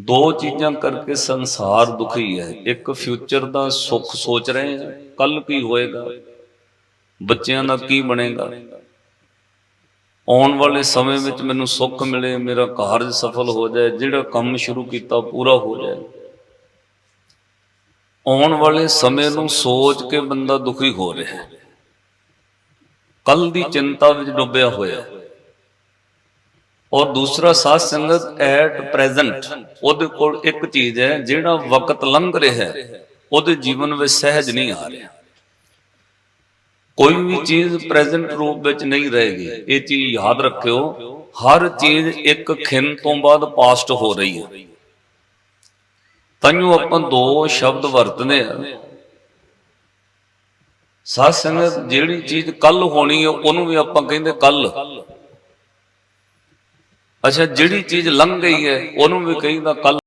ਦੋ ਚੀਜ਼ਾਂ ਕਰਕੇ ਸੰਸਾਰ ਦੁਖੀ ਹੈ। ਇੱਕ ਫਿਊਚਰ ਦਾ ਸੁੱਖ ਸੋਚ ਰਹੇ ਹਾਂ। ਕੱਲ ਕੀ ਹੋਏਗਾ? ਬੱਚਿਆਂ ਦਾ ਕੀ ਬਣੇਗਾ? ਆਉਣ ਵਾਲੇ ਸਮੇਂ ਵਿੱਚ ਮੈਨੂੰ ਸੁੱਖ ਮਿਲੇ, ਮੇਰਾ ਕਾਰਜ ਸਫਲ ਹੋ ਜਾਏ, ਜਿਹੜਾ ਕੰਮ ਸ਼ੁਰੂ ਕੀਤਾ ਪੂਰਾ ਹੋ ਜਾਏ। ਆਉਣ ਵਾਲੇ ਸਮੇਂ ਨੂੰ ਸੋਚ ਕੇ ਬੰਦਾ ਦੁਖੀ ਹੋ ਰਿਹਾ ਹੈ। ਕੱਲ ਦੀ ਚਿੰਤਾ ਵਿੱਚ ਡੁੱਬਿਆ ਹੋਇਆ। ਹੈ ਔਰ ਦੂਸਰਾ ਸਾਧ ਸੰਗਤ ਐਟ ਪ੍ਰੈਜ਼ੈਂਟ ਉਹਦੇ ਕੋਲ ਇੱਕ ਚੀਜ਼ ਹੈ, ਜਿਹੜਾ ਵਕਤ ਲੰਘ ਰਿਹਾ ਹੈ, ਉਹਦੇ ਜੀਵਨ ਵਿੱਚ ਸਹਿਜ ਨਹੀਂ ਆ ਰਿਹਾ। ਕੋਈ ਵੀ ਚੀਜ਼ ਪ੍ਰੈਜ਼ੈਂਟ ਰੂਪ ਵਿੱਚ ਨਹੀਂ ਰਹੇਗੀ, ਇਹ ਚੀਜ਼ ਯਾਦ ਰੱਖਿਓ, ਹਰ ਚੀਜ਼ ਇੱਕ ਖਿੰ ਤੋਂ ਬਾਅਦ ਪਾਸਟ ਹੋ ਰਹੀ ਹੈ। ਤੈਨੂੰ ਆਪਾਂ ਦੋ ਸ਼ਬਦ ਵਰਤਦੇ ਆ ਸਾਧ ਸੰਗਤ ਜਿਹੜੀ ਚੀਜ਼ ਕੱਲ ਹੋਣੀ ਹੈ, ਉਹਨੂੰ ਵੀ ਆਪਾਂ ਕਹਿੰਦੇ ਕੱਲ ਅੱਛਾ ਜਿਹੜੀ ਚੀਜ਼ ਲੰਘ ਗਈ ਹੈ ਉਹਨੂੰ ਵੀ ਕਹੀਦਾ ਕੱਲ